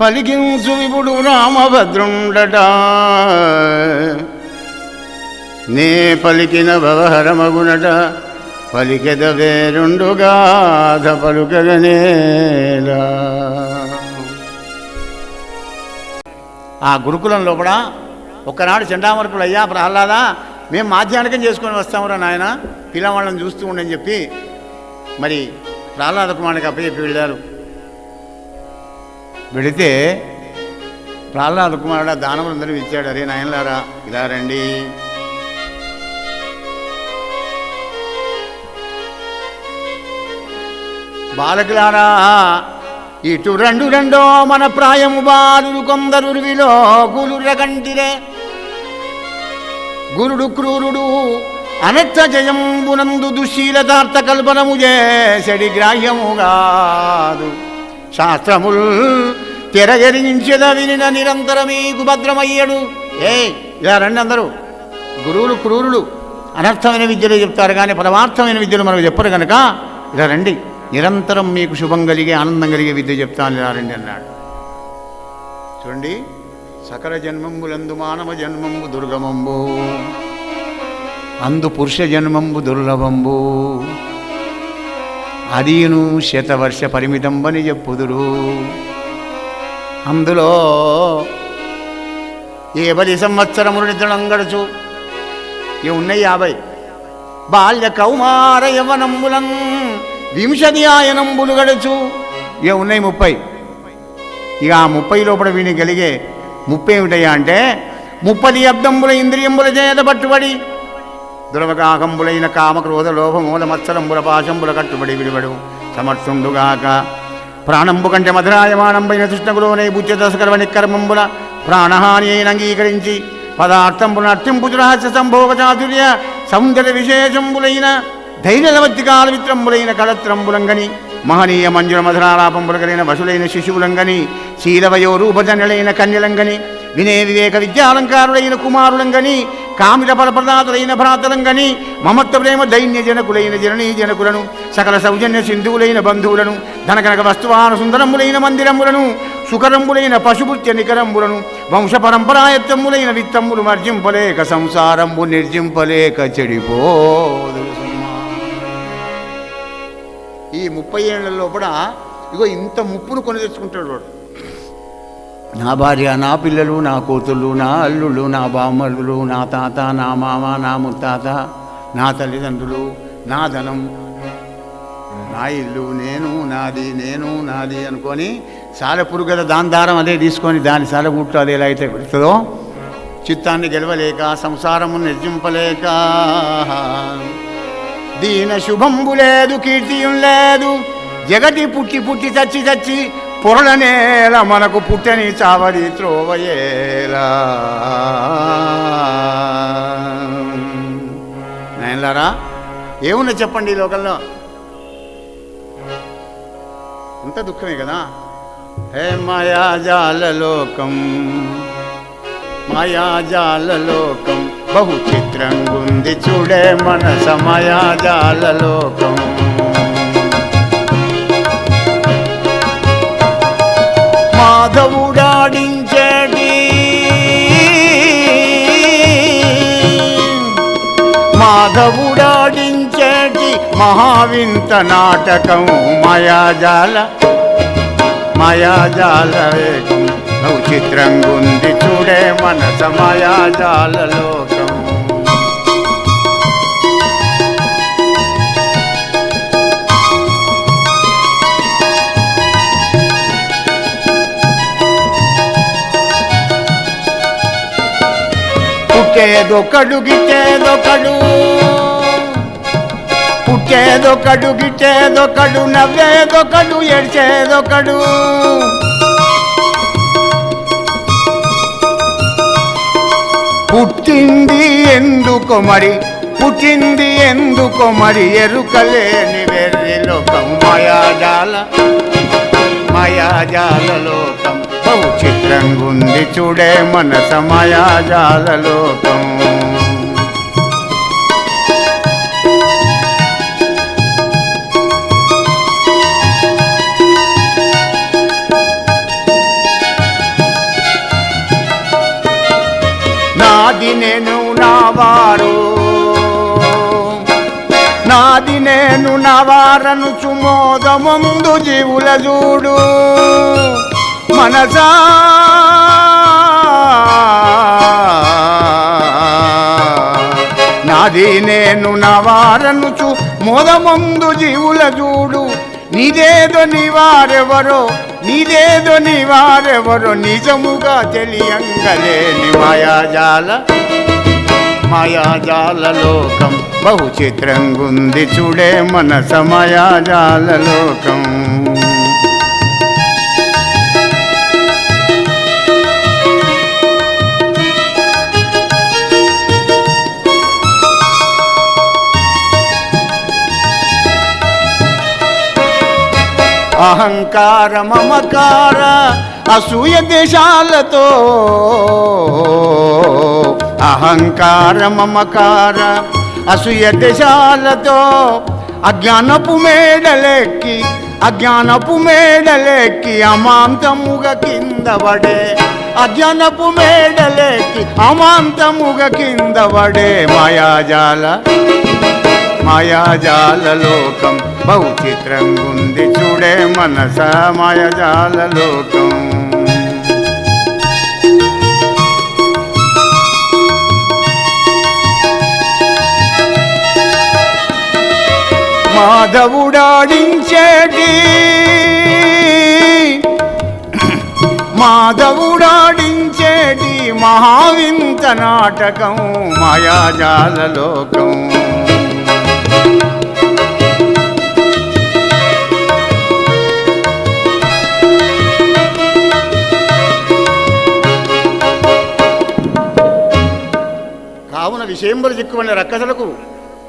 పలికించు విపుడు రామభద్రుండట. నే పలికిన భవహరమగునట పలికెద వేరుండుగాథ పలుకగనేలా ఆ గురుకులం లోపల ఒకనాడు చెండామరకులు అయ్యా ప్రహ్లాదా మేము మాధ్యానికం చేసుకొని వస్తామురా నాయన పిల్లవాళ్ళని చూస్తూ ఉండని చెప్పి మరి ప్రహ్లాద కుమారునికి అప్పచెప్పి వెళ్ళారు. వెళితే ప్రహ్లాద కుమారుడు ఆ దానవులందరూ ఇచ్చాడు అరే నాయనలారా ఇలా రండి. బాలకులారా ఇటు రెండు రెండో మన ప్రాయము బాలురు కొందరు విలో గులుర గురుడు క్రూరుడు అనర్థ జయంబునందు దుశీలతార్థ కల్పనము చేసడి గ్రాహ్యముగాదు శాస్త్రముల్ తెరగరించద వినిన నిరంతరమీకు భద్రమయ్యడు ఏ ఇలా రండి అందరూ. గురువులు క్రూరులు అనర్థమైన విద్యలు చెప్తారు కానీ పరమార్థమైన విద్యలు మనకు చెప్పరు కనుక ఇలా రండి. నిరంతరం మీకు శుభం కలిగే ఆనందం కలిగే విద్య చెప్తాను ఇలా రండి అన్నాడు. చూడండి. సకల జన్మంబులందు మానవ జన్మంబు దుర్గమంబు. అందు పురుష జన్మంబు దుర్లభంబు. అదీను శతవర్ష పరిమితంబని చెప్పుదురు. అందులో ఏ పది సంవత్సరములు నిద్రలం గడుచు? ఇవి ఉన్నాయి యాభై. బాల్య కౌమార యవనంబులం వింశతి ఆయనంబులు గడుచు. ఏ ఉన్నాయి ముప్పై. ఇక ఆ ముప్పై లోపల వీని కలిగే ముప్పై ఏమిటయ్యా అంటే ముప్పది అబ్దంబుల ఇంద్రియంబుల చేత పట్టుబడి దురవగాకంబులైన కామక్రోధ లోభమూల మత్సరంబుల పాశంబుల కట్టుబడి విడివడు సమర్థుండుగాక. ప్రాణంబు కంటే మధురాయమానంబైన తృష్ణకులోనే బుద్ధ దశకర్వ నిక్కర్మంబుల ప్రాణహాని అయిన అంగీకరించి పదార్థంబుల అర్తింపు దురహస్య సంభోగ చాతుర్య సౌందర్య విశేషంబులైన ధైర్యలవత్తికాల విత్రంబులైన కళత్రంబులంగని మహనీయ మంజుల మధురాలాపంబుల కలిగిన వసులైన శిశువులంగని శీలవయో రూపజనులైన కన్యలంగని వినే వివేక విద్యాలంకారుడైన కుమారులంగని కామిల ఫలప్రదాతులైన భ్రాతలంగని మమత్వ ప్రేమ దైన్య జనకులైన జననీ జనకులను సకల సౌజన్య సింధువులైన బంధువులను ధనకనక వస్తువాన సుందరములైన మందిరములను సుకరంబులైన పశుపుత్య నికరంబులను వంశ పరంపరాయత్తములైన విత్తమ్ములు మర్జింపలేక సంసారంబు నిర్జింపలేక చెడిపోదు ఈ ముప్పై ఏళ్ళ లోపల ఇగో ఇంత ముప్పును కొని తెచ్చుకుంటాడు వాడు. నా భార్య నా పిల్లలు నా కూతుళ్ళు నా అల్లుళ్ళు నా బామ్మలు నా తాత నా మామ నా ముత్తాత నా తల్లిదండ్రులు నా ధనం నా ఇల్లు నేను నాది నేను నాది అనుకొని సాలెపురు కదా దాని దారం అదే తీసుకొని దాని సాలెముట్టు అదే ఎలా అయితే పెడుతుందో చిత్తాన్ని గెలవలేక సంసారము నిర్జింపలేక. దీన శుభంబు లేదు కీర్తియం లేదు జగతి పుట్టి పుట్టి చచ్చి చచ్చి పొరలనేల మనకు పుట్టని చావరి త్రోవయేలా. నాయనలారా ఏమున్నా చెప్పండి ఈ లోకంలో? అంత దుఃఖమే కదా? హే మాయాజాల లోకం మాయాజాల లోకం బహు చిత్రంగుంది చూడే మనస మాయాజాల లోకం మాధవుడాడించేటి మహావింత నాటకం మాయాజాల మాయాజాల వేగం చిత్రంగుంది చూడే మనస మాయాజాల పుట్టేదొకడు గిట్టేదొకడు పుట్టేదొకడు గిట్టేదొకడు నవ్వేదొకడు ఏడ్చేదొకడు. పుట్టింది ఎందుకో మరి పుట్టింది ఎందుకో మరి ఎరుకలేని వెర్రి లోకం మాయాజాల మాయాజాల లోకం. రంగుంది చూడే మన మాయాజాల లోకం. నాది నేను నావారు నాది నేను నవారను చుమోదముందు జీవుల చూడు. మనసా. నాది నేను నవారనుచు మోదమందు జీవుల చూడు. నీదేదో నీవారెవరో నీదేదో నీవారెవరో నిజముగా తెలియంగలేని మాయాజాల మాయాజాల లోకం. బహు చిత్రంగుంది చూడే మనస సమయాజాల లోకం. అహంకార మమకార అసూయ దేశాలతో అహంకార మమకార అసూయ దేశాలతో అజ్ఞానపు మేడలెక్కి అజ్ఞానపు మేడలెక్కి అమాంతముగ కింద పడే. అజ్ఞానపు మేడలెక్కి అమాంతముగ కింద పడే మాయాజాల మాయాజాల లోకం బహు చిత్రంగుంది చూడే మనస మాయజాల లోకం. మాధవుడాడించేటి. మాధవుడాడించేటి మహావింత నాటకం మాయాజాల లోకం. కావున చిక్కుబడిన చిక్కువన్న రక్కసలకు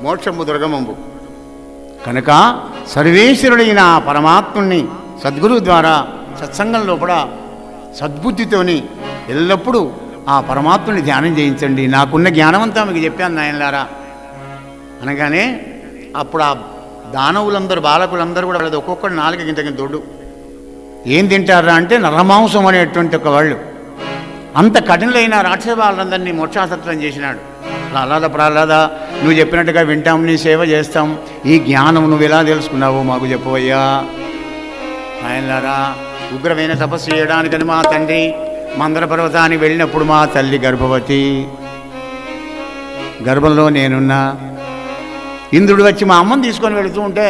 మోక్షము దుర్గమంబు. కనుక సర్వేశ్వరుడైన ఆ పరమాత్ముణ్ణి సద్గురువు ద్వారా సత్సంగం లోపల సద్బుద్ధితోని ఎల్లప్పుడూ ఆ పరమాత్ముని ధ్యానం చేయించండి. నాకున్న జ్ఞానమంతా మీకు చెప్పాను నాయనలారా. అనగానే అప్పుడు ఆ దానవులందరూ బాలకులందరూ కూడా వాళ్ళది ఒక్కొక్కడు నాలుగు గింత గింత దొడ్డు. ఏం తింటారా అంటే నరమాంసం అనేటువంటి ఒక వాళ్ళు. అంత కఠినలైన రాక్షస వాళ్ళందరినీ మోక్షాసత్వం చేసినాడు. ప్రహ్లాద ప్రహ్లాద నువ్వు చెప్పినట్టుగా వింటాం నీ సేవ చేస్తాం. ఈ జ్ఞానం నువ్వు ఎలా తెలుసుకున్నావు మాకు చెప్పవయ్యా. ఆయనలారా ఉగ్రమైన తపస్సు చేయడానికని మా తండ్రి మందర పర్వతానికి వెళ్ళినప్పుడు మా తల్లి గర్భవతి. గర్భంలో నేనున్నా. ఇంద్రుడు వచ్చి మా అమ్మని తీసుకొని వెళుతూ ఉంటే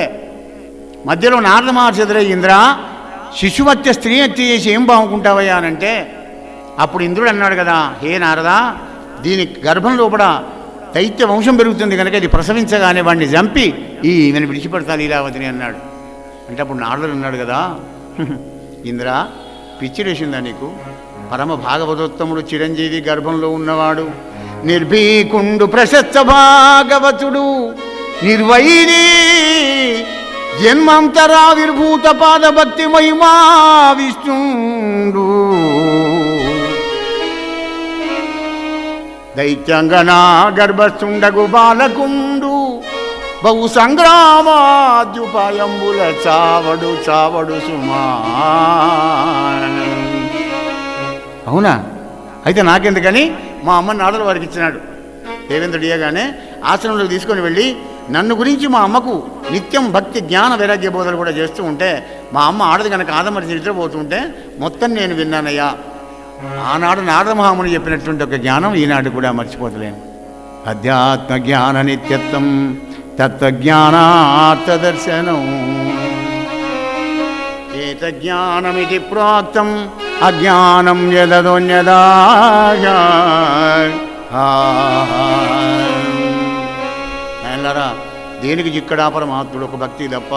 మధ్యలో నారద మహర్షి ఎదురై ఇంద్ర శిశువత్య స్త్రీ హత్య చేసి ఏం బాగుంటావయ్యా? అనంటే అప్పుడు ఇంద్రుడు అన్నాడు కదా హే నారదా దీని గర్భం లోపల దైత్య వంశం పెరుగుతుంది కనుక ఇది ప్రసవించగానే వాడిని చంపి ఈ ఈమెను విడిచిపెడతాను లీలావతిని అన్నాడు. అంటే అప్పుడు నారదుడు అన్నాడు కదా ఇంద్ర పిచ్చిరేసిందా నీకు? పరమ భాగవతోత్తముడు చిరంజీవి గర్భంలో ఉన్నవాడు నిర్భీకుండు ప్రశస్త భాగవతుడు నిర్వైరి జన్మంతరావిర్భూత పాద భక్తి మహిమా విష్ణుడు. దైత్యంగనా గర్భస్థుండగు బాలకుండు బహు సంగ్రామాద్యుపాయంబుల చావడు చావడు సుమా. అవునా? అయితే నాకెందుకని మా అమ్మ నాడలు వారికి ఇచ్చినాడు. దేవేంద్రుడు ఇయ్యగానే ఆశ్రమంలోకి తీసుకొని వెళ్ళి నన్ను గురించి మా అమ్మకు నిత్యం భక్తి జ్ఞాన వైరాగ్య బోధలు కూడా చేస్తూ ఉంటే మా అమ్మ ఆడది కనుక ఆదమరి నిద్రపోతుంటే మొత్తం నేను విన్నానయ్యా. ఆనాడు నారదమహాముని చెప్పినటువంటి ఒక జ్ఞానం ఈనాడు కూడా మర్చిపోతలేను. అధ్యాత్మ జ్ఞాన నిత్యత్వం తత్వజ్ఞానార్థదర్శనం. ఏత జ్ఞానమితి ప్రోక్తం అజ్ఞానం యదోన్యదాగా ఆయనలారా దేనికి జిక్కడాపర పరమాత్ముడు ఒక భక్తి తప్ప?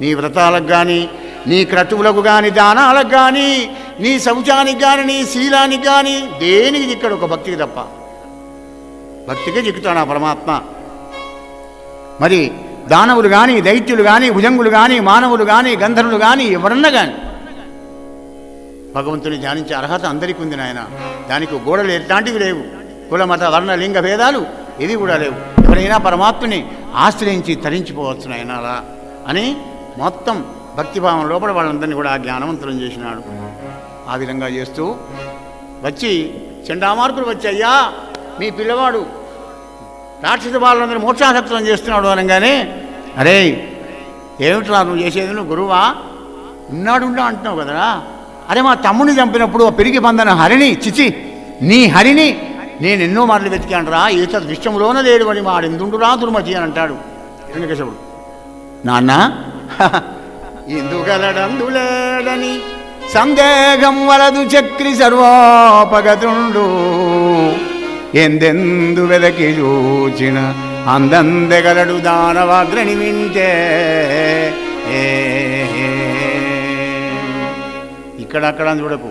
నీ వ్రతాలకు కానీ నీ క్రతువులకు కానీ దానాలకు కానీ నీ శౌచానికి కానీ నీ శీలానికి కానీ దేనికి ఇక్కడ ఒక భక్తికి తప్ప? భక్తికే చిక్కుతాడు ఆ పరమాత్మ. మరి దానవులు కానీ దైత్యులు కానీ భుజంగులు కానీ మానవులు కానీ గంధర్వులు కానీ ఎవరన్నా కానీ భగవంతుని ధ్యానించే అర్హత అందరికీ ఉంది నాయన. దానికి గోడలు ఎట్లాంటివి లేవు. కుల మత వర్ణ లింగ భేదాలు ఇది కూడా లేవు. ఎవరైనా పరమాత్మని ఆశ్రయించి తరించిపోవచ్చు నాయన అలా అని మొత్తం భక్తిభావం లోపల వాళ్ళందరినీ కూడా జ్ఞానవంతులం చేసినాడు. ఆ విధంగా చేస్తూ వచ్చి చెండామార్కులు వచ్చి అయ్యా మీ పిల్లవాడు రాక్షస బాలందరూ మోక్షాసక్తులను చేస్తున్నాడు అనగానే అరే ఏమిట్రా నువ్వు చేసేది? నువ్వు గురువా? ఉన్నాడు అంటున్నావు కదరా అరే మా తమ్ముడిని చంపినప్పుడు పెరిగి పందన హరిని చిచి నీ హరిని నేను ఎన్నో మార్లు వెతికాను రా ఈత విశ్వంలోన లేడు అని మాడెందుండురా దుర్మతి అని అంటాడు వెంకటేశ్వరుడు. నాన్న ఎందుగలడందులేడని సందేహం వలదు చక్రి సర్వోపగతుండు. ఎందెందు వెదకి చూచిన అందందెగలడు దానవాగ్రని వింటే. ఇక్కడక్కడ అని చూడకు.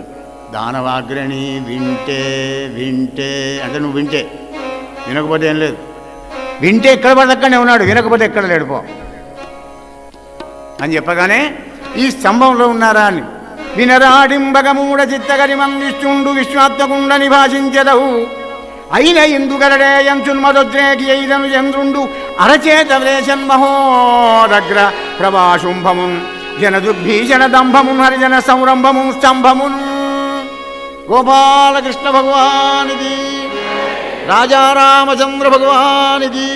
దానవాగ్రని వింటే వింటే. అంటే నువ్వు వింటే. వినకపోతే ఏం లేదు. వింటే ఎక్కడ పడితే అక్కడనే ఉన్నాడు. వినకపోతే ఎక్కడ లేడు పో. అని చెప్పగానే ఈ స్తంభంలో ఉన్నారా అని. వినరాడింబగమూడ చిత్తగరిమందిష్టుండు విశ్వాత్మకుండ నిభాషించదవు అయిన ఇందుగరడే ఎంచున్మదొద్రేకి అయిదను చంద్రుండు అరచేత వ్రేషన్ మహోదగ్ర ప్రభాశుంభమున్ జనదుర్భీషణ దంభమున్ హరిజన సంరంభమున్ స్తంభమున్. గోపాలకృష్ణ భగవానిది రాజారామచంద్ర భగవానిది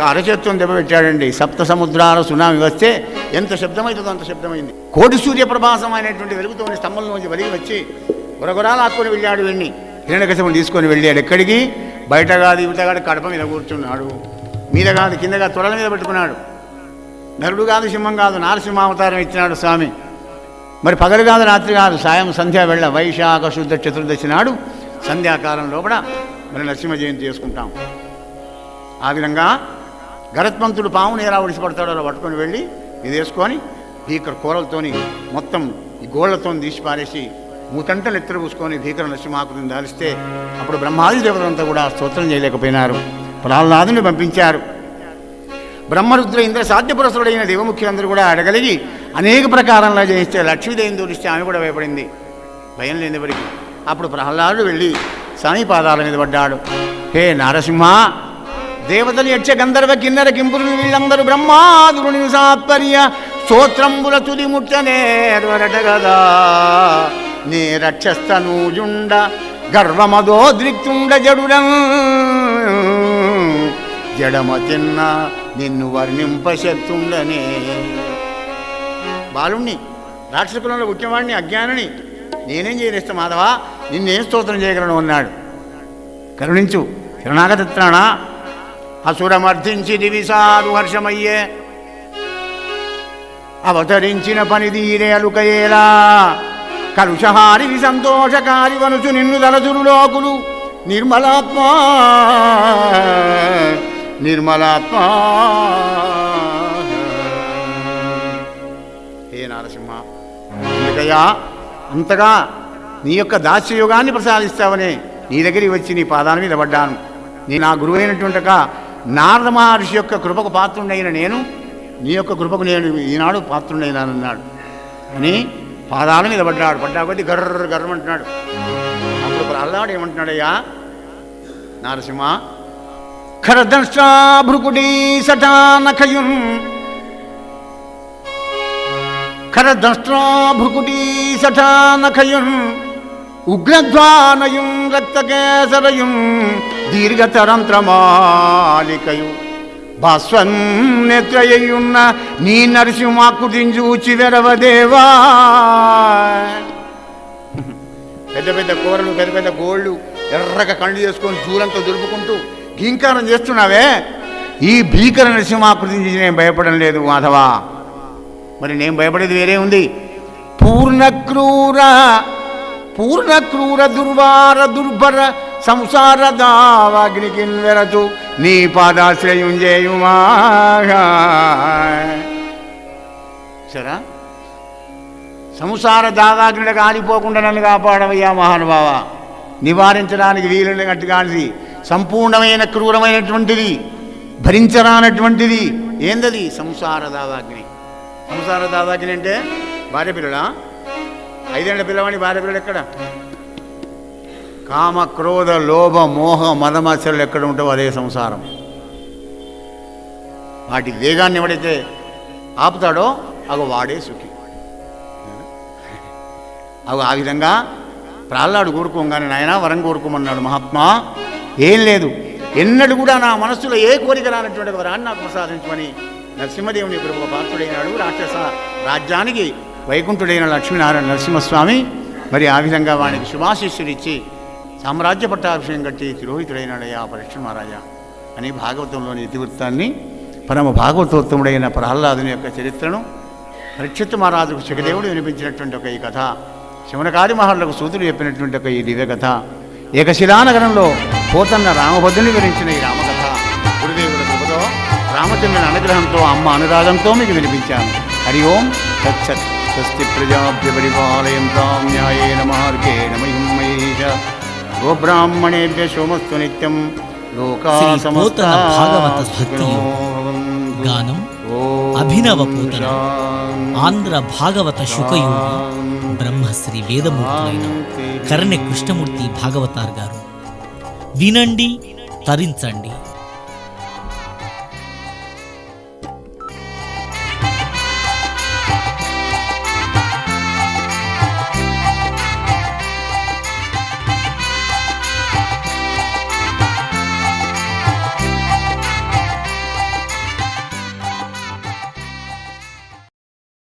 అరచేత్వం దెబ్బపెట్టాడండి సప్త సముద్రాల సునామి వస్తే ఎంత శబ్దమవుతుందో అంత శబ్దమైంది. కోటి సూర్య ప్రభాసం అయినటువంటి వెలుగుతోని స్తంభంలోంచి వలిగి వచ్చి గురగురాలు ఆక్కుని వెళ్ళాడు వెళ్ళి హిరణ్యకశముని తీసుకొని వెళ్ళాడు ఎక్కడికి? బయట కాదు ఇవట కాదు కడప మీద కూర్చున్నాడు. మీద కాదు కింద కాదు తొడల మీద పెట్టుకున్నాడు. నరుడు కాదు సింహం కాదు నారసింహావతారం ఇచ్చినాడు స్వామి. మరి పగలు కాదు రాత్రి కాదు సాయం సంధ్యా వెళ్ళ వైశాఖ శుద్ధ చతుర్దశి నాడు సంధ్యాకాలం లోపల మరి నరసింహ జయంతి చేసుకుంటాం. ఆ విధంగా గరత్మంతుడు పాముని ఎలా ఒడిసిపడతాడో అలా పట్టుకొని వెళ్ళి ఇది వేసుకొని భీకర కూరలతోని మొత్తం ఈ గోళ్ళతో తీసి పారేసి మూతంటలు ఎత్తులు పూసుకొని భీకర నరసింహాకుని దాలిస్తే అప్పుడు బ్రహ్మాది దేవతలంతా కూడా స్తోత్రం చేయలేకపోయినారు. ప్రహ్లాదుని పంపించారు. బ్రహ్మరుద్ర ఇంద్ర సాధ్యపురసుడైన దేవముఖ్యులందరూ కూడా అడగలిగి అనేక ప్రకారంలో చేయిస్తే లక్ష్మీదేవిని దూరిస్తే ఆమె కూడా భయపడింది. భయం లేని ఎవరికి? అప్పుడు ప్రహ్లాదుడు వెళ్ళి స్వామి పాదాల మీద పడ్డాడు. హే నారసింహ దేవతలు యక్ష గంధర్వ కిన్నర కింపురులు వీళ్ళందరూ బ్రహ్మాదురుని సాత్పర్య స్తోత్రంబుల తుది ముట్టనేరట గదా. నే రక్షస్తనూజుండ గర్వమదోద్రిక్తుండ జడుడం జడమ తిన్న నిన్ను వర్ణింపశక్తుండనే బాలుణ్ణి రాక్షసుకులంలో పుట్టినవాడిని అజ్ఞానిని నేనేం చేయనిస్తా మాధవా? నిన్నేం స్తోత్రం చేయగలను అన్నాడు. కరుణించు శరణాగతిత్రాణ అసురమర్థించి దివిసాదు హర్షమయ్యే. అవతరించిన పని అలుకయేలా. కలుషహారి సంతోషకారి వనుచు నిన్ను దలచురు లోకులు. నిర్మలాత్మ నిర్మలాత్మ. హే నరసింహ అందుకయ్యా అంతగా నీ యొక్క దాస్యయుగాన్ని ప్రసాదిస్తావనే నీ దగ్గరికి వచ్చి నీ పాదాల మీద పడ్డాను. నీ నా గురువైనటువంటి నారద మహర్షి యొక్క కృపకు పాత్రుండైన నేను నీ యొక్క కృపకు నేను ఈనాడు పాత్రుండైనానన్నాడు అని పాదాలు మీద పడ్డాడు. పడ్డా కొద్ది గర్ర గర్రమంటున్నాడు అప్పుడు ప్రహ్లాడు ఏమంటున్నాడయ్యా? నరసింహ ఖరదర్శా భృకుడీ సటానఖయున్ ఖరదర్శా భృకుడీ సటానఖయున్ ఉగ్రధ్వానయుం రక్తకేసరయుం దీర్ఘతరంత్రమాలికయు. భాస్వన్నెత్రయ్యున్న నీ నరసింహాకృతిని చూచి వెరవదేవా పెద్ద పెద్ద కూరలు పెద్ద పెద్ద గోళ్ళు ఎర్రగా కళ్ళు చేసుకొని దూరంతో దులుపుకుంటూ ఘీంకారం చేస్తున్నావే. ఈ భీకర నరసింహాకృతి చూసి నేను భయపడం లేదు మాధవా. మరి నేను భయపడేది వేరే ఉంది. పూర్ణక్రూర పూర్ణ క్రూర దుర్వార దుర్భర సంసార దావాగ్నికిన్వెరచు నీ పాదాశ్రయం చేయుమా? సరా? సంసార దావాగ్నిడ కాలిపోకుండా నన్ను కాపాడవయ్యా మహానుభావ. నివారించడానికి వీలున్నట్టు కానిది. సంపూర్ణమైన క్రూరమైనటువంటిది. భరించరానటువంటిది. ఏందది? సంసార దావాగ్ని. సంసార దావాగ్ని అంటే భార్య పిల్లడా? ఐదేళ్ళ పిల్లవాడి భార్య పిల్లడు ఎక్కడ? కామ క్రోధ లోభ మోహ మదమత్సరులు ఎక్కడ ఉంటావో అదే సంసారం. వాటి వేగాన్ని ఎవడైతే ఆపుతాడో అగ వాడే సుఖి. అవి ఆ విధంగా ప్రాహ్లాడు కోరుకోగానే నాయన వరం కోరుకోమన్నాడు మహాత్మా ఏం లేదు. ఎన్నడు కూడా నా మనస్సులో ఏ కోరిక రానటువంటి వరాన్ని నాకు ప్రసాదించమని నరసింహదేవుని కృప పాత్రుడైనాడు రాక్షస రాజ్యానికి వైకుంఠుడైన లక్ష్మీనారాయణ నరసింహస్వామి మరి ఆ విధంగా వానికి శుభాశిష్యులు ఇచ్చి సామ్రాజ్య పట్టాభిషేకం కట్టి తిరోహితుడైనాడయ్యా పరీక్ష మహారాజా అని భాగవతంలోని ఇతివృత్తాన్ని పరమ భాగవతోత్తముడైన ప్రహ్లాదుని యొక్క చరిత్రను పరీక్షిత్ మహారాజుకు శిఖదేవుడు వినిపించినటువంటి ఒక ఈ కథ శివనకారి మహర్లకు సూతుడు చెప్పినటువంటి ఒక ఈ దివ్య కథ ఏకశిలానగరంలో పోతన్న రామభద్రుని వివరించిన ఈ రామకథ. గురుదేవుల కృపతో రామచంద్రుని అనుగ్రహంతో అమ్మ అనురాగంతో మీకు వినిపించాను. హరి ఓం సచ్చత్ స్వస్తి ప్రజాభ్య పరిపాలయంతాం న్యాయేన మార్గేణ మహిమహేష గోబ్రాహ్మణేభ్య సోమస్తు నిత్యం. గానం ఓం అభినవ పోతన. ఆంధ్ర భాగవత శుకయోగి బ్రహ్మశ్రీ వేదమూర్తులైన కరణె కృష్ణమూర్తి భాగవతార్ గారు వినండి తరించండి